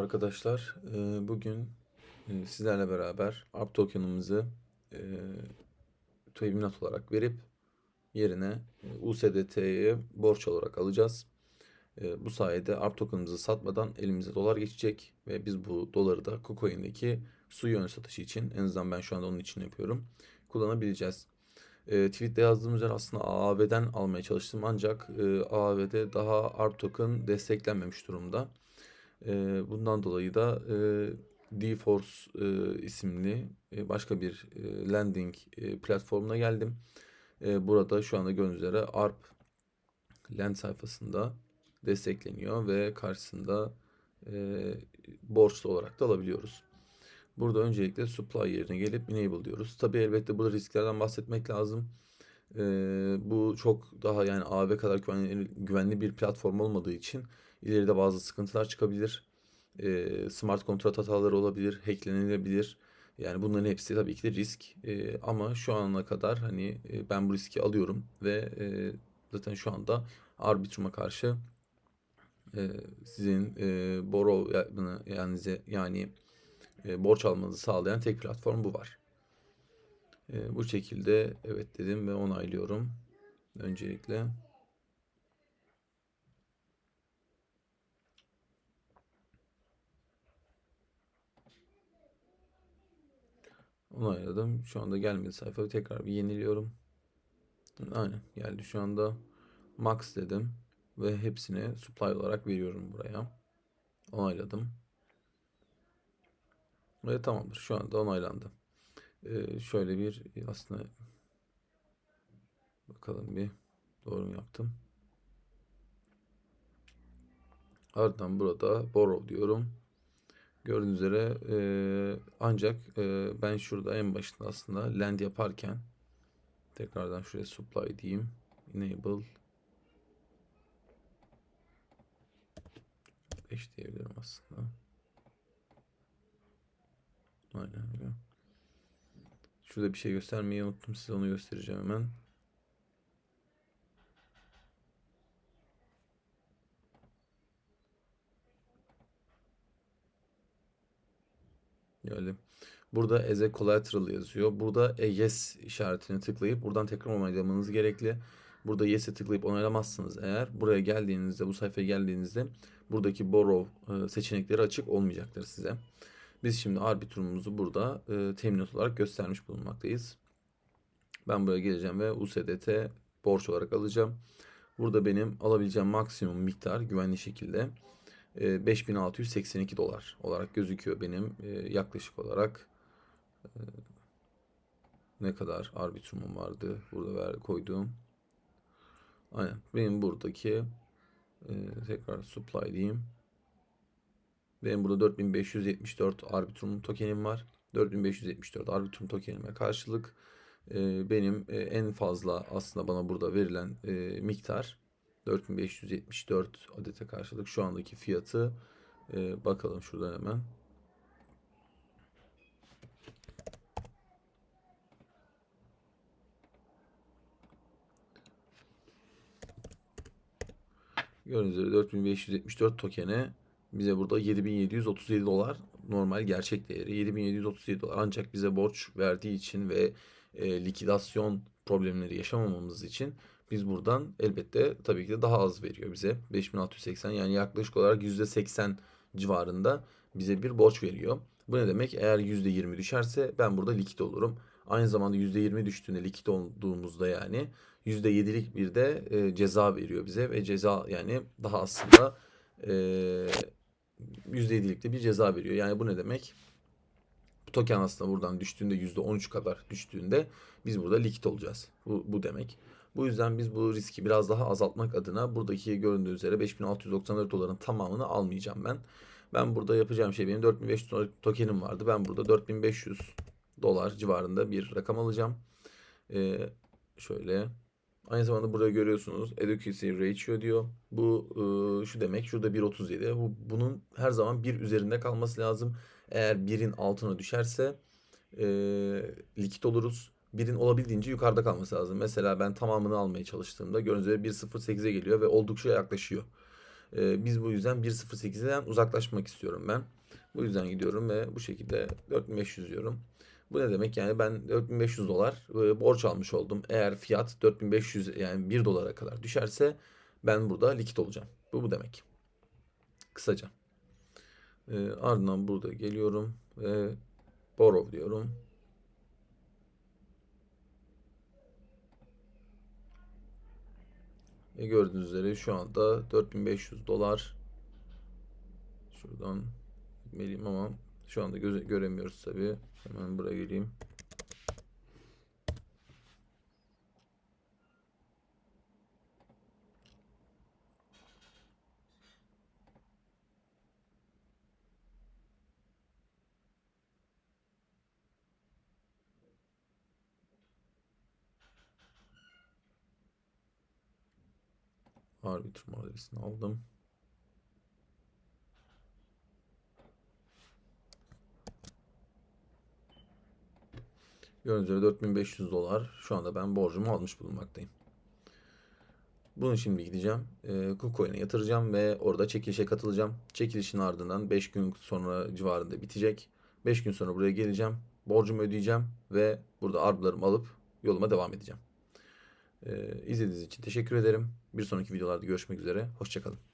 Arkadaşlar e, bugün e, sizlerle beraber ARP token'ımızı e, teminat olarak verip yerine USDT'yi borç olarak alacağız. Bu sayede ARP token'ımızı satmadan elimize dolar geçecek ve biz bu doları da KuCoin'deki su yön satışı için en azından ben şu anda onun için yapıyorum kullanabileceğiz. E, tweet'te yazdığım üzere aslında AAV'den almaya çalıştım ancak e, AAV'de daha ARP token desteklenmemiş durumda. E, bundan dolayı da e, DeForce e, isimli e, başka bir e, lending e, platformuna geldim. E, burada şu anda gördüğünüz üzere ARP Lend sayfasında destekleniyor ve karşısında e, borçlu olarak da alabiliyoruz. Burada öncelikle supply yerine gelip enable diyoruz. Tabii elbette burada risklerden bahsetmek lazım. E, bu çok daha yani AV kadar güvenli, güvenli bir platform olmadığı için ileride bazı sıkıntılar çıkabilir. E, smart kontrat hataları olabilir, hacklenilebilir. Yani bunların hepsi tabii ki de risk. E, ama şu ana kadar hani e, ben bu riski alıyorum ve e, zaten şu anda Arbitrum'a karşı e, sizin e, borrow ya- yani yani e, borç almanızı sağlayan tek platform bu var. E, bu şekilde evet dedim ve onaylıyorum. Öncelikle. Onayladım. Şu anda gelmedi sayfa. Tekrar bir yeniliyorum. Aynen geldi şu anda. Max dedim. Ve hepsini supply olarak veriyorum buraya. Onayladım. Ve tamamdır. Şu anda onaylandı. Ee, şöyle bir aslında bakalım bir doğru mu yaptım. Ardından burada borrow diyorum. Gördüğünüz üzere e, ancak e, ben şurada en başında aslında land yaparken tekrardan şuraya supply diyeyim. Enable 5 diyebilirim aslında. Aynen öyle. Şurada bir şey göstermeyi unuttum. Size onu göstereceğim hemen. Geldim. Burada as a collateral yazıyor. Burada a yes işaretini tıklayıp buradan tekrar onaylamanız gerekli. Burada yes'e tıklayıp onaylamazsınız eğer buraya geldiğinizde bu sayfaya geldiğinizde buradaki borrow e, seçenekleri açık olmayacaktır size. Biz şimdi arbitrumumuzu burada e, teminat olarak göstermiş bulunmaktayız. Ben buraya geleceğim ve USDT borç olarak alacağım. Burada benim alabileceğim maksimum miktar güvenli şekilde e, 5682 dolar olarak gözüküyor benim e, yaklaşık olarak e, ne kadar arbitrumum vardı burada ver, koyduğum. Aynen benim buradaki tekrar supply diyeyim. Benim burada 4574 Arbitrum tokenim var. 4574 Arbitrum tokenime karşılık benim en fazla aslında bana burada verilen miktar 4574 adete karşılık şu andaki fiyatı e, bakalım şuradan hemen. Gördüğünüz üzere 4574 tokene bize burada 7737 dolar normal gerçek değeri 7737 dolar ancak bize borç verdiği için ve e, likidasyon problemleri yaşamamamız için biz buradan elbette tabii ki de daha az veriyor bize 5680 yani yaklaşık olarak %80 civarında bize bir borç veriyor. Bu ne demek? Eğer %20 düşerse ben burada likit olurum. Aynı zamanda %20 düştüğünde likit olduğumuzda yani %7'lik bir de e, ceza veriyor bize ve ceza yani daha aslında e, %7'lik de bir ceza veriyor. Yani bu ne demek? Token aslında buradan düştüğünde %13 kadar düştüğünde biz burada likit olacağız. Bu, bu demek. Bu yüzden biz bu riski biraz daha azaltmak adına buradaki göründüğü üzere 5694 doların tamamını almayacağım ben. Ben burada yapacağım şey benim 4500 dolarlık tokenim vardı. Ben burada 4500 dolar civarında bir rakam alacağım. Ee, şöyle Aynı zamanda burada görüyorsunuz adequacy ratio diyor. Bu e, şu demek şurada 1.37. Bu, bunun her zaman bir üzerinde kalması lazım. Eğer birin altına düşerse e, likit oluruz. Birin olabildiğince yukarıda kalması lazım. Mesela ben tamamını almaya çalıştığımda gördüğünüz üzere 1.08'e geliyor ve oldukça yaklaşıyor. E, biz bu yüzden 1.08'den uzaklaşmak istiyorum ben. Bu yüzden gidiyorum ve bu şekilde 4500 diyorum. Bu ne demek? Yani ben 4500 dolar borç almış oldum. Eğer fiyat 4500 yani 1 dolara kadar düşerse ben burada likit olacağım. Bu bu demek. Kısaca. E, ardından burada geliyorum ve borrow diyorum. Ve gördüğünüz üzere şu anda 4500 dolar şuradan gitmeliyim ama şu anda göze, göremiyoruz tabii. Hemen buraya geleyim. Arbitrum adresini aldım. Gördüğünüz üzere 4500 dolar. Şu anda ben borcumu almış bulunmaktayım. Bunu şimdi gideceğim. E, KuCoin'e yatıracağım ve orada çekilişe katılacağım. Çekilişin ardından 5 gün sonra civarında bitecek. 5 gün sonra buraya geleceğim. Borcumu ödeyeceğim ve burada arblarımı alıp yoluma devam edeceğim. E, izlediğiniz için teşekkür ederim. Bir sonraki videolarda görüşmek üzere. Hoşçakalın.